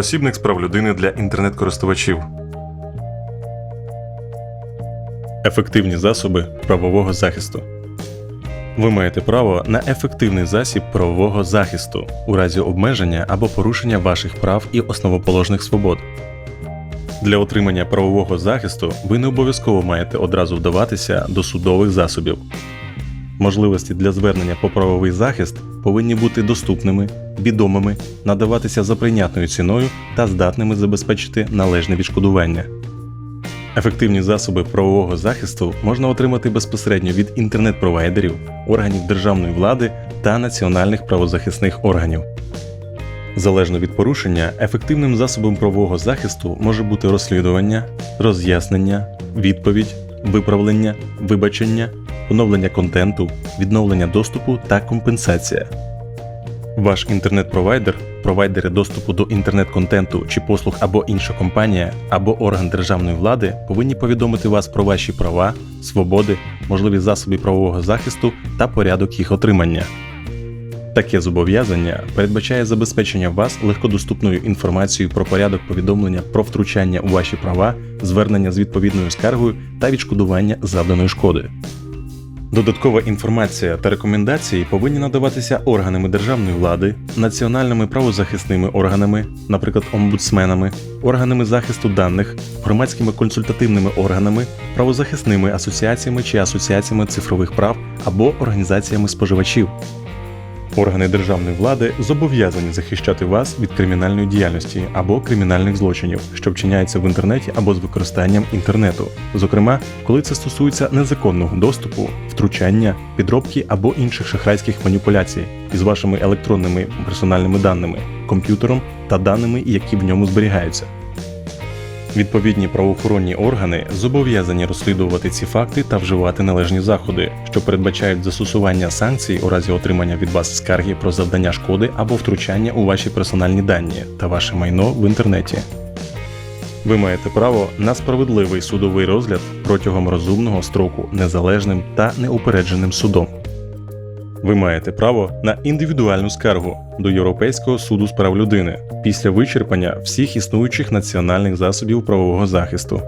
Посібник з прав людини для інтернет-користувачів. Ефективні засоби правового захисту. Ви маєте право на ефективний засіб правового захисту у разі обмеження або порушення ваших прав і основоположних свобод. Для отримання правового захисту ви не обов'язково маєте одразу вдаватися до судових засобів. Можливості для звернення по правовий захист повинні бути доступними, відомими, надаватися за прийнятною ціною та здатними забезпечити належне відшкодування. Ефективні засоби правового захисту можна отримати безпосередньо від інтернет-провайдерів, органів державної влади та національних правозахисних органів. Залежно від порушення, ефективним засобом правового захисту може бути розслідування, роз'яснення, відповідь, виправлення, вибачення, поновлення контенту, відновлення доступу та компенсація. Ваш інтернет-провайдер, провайдери доступу до інтернет-контенту чи послуг або інша компанія, або орган державної влади повинні повідомити вас про ваші права, свободи, можливі засоби правового захисту та порядок їх отримання. Таке зобов'язання передбачає забезпечення вас легкодоступною інформацією про порядок повідомлення про втручання у ваші права, звернення з відповідною скаргою та відшкодування завданої шкоди. Додаткова інформація та рекомендації повинні надаватися органами державної влади, національними правозахисними органами, наприклад, омбудсменами, органами захисту даних, громадськими консультативними органами, правозахисними асоціаціями чи асоціаціями цифрових прав або організаціями споживачів. Органи державної влади зобов'язані захищати вас від кримінальної діяльності або кримінальних злочинів, що вчиняються в інтернеті або з використанням інтернету, зокрема, коли це стосується незаконного доступу, втручання, підробки або інших шахрайських маніпуляцій із вашими електронними персональними даними, комп'ютером та даними, які в ньому зберігаються. Відповідні правоохоронні органи зобов'язані розслідувати ці факти та вживати належні заходи, що передбачають застосування санкцій у разі отримання від вас скарги про завдання шкоди або втручання у ваші персональні дані та ваше майно в інтернеті. Ви маєте право на справедливий судовий розгляд протягом розумного строку незалежним та неупередженим судом. Ви маєте право на індивідуальну скаргу до Європейського суду з прав людини після вичерпання всіх існуючих національних засобів правового захисту.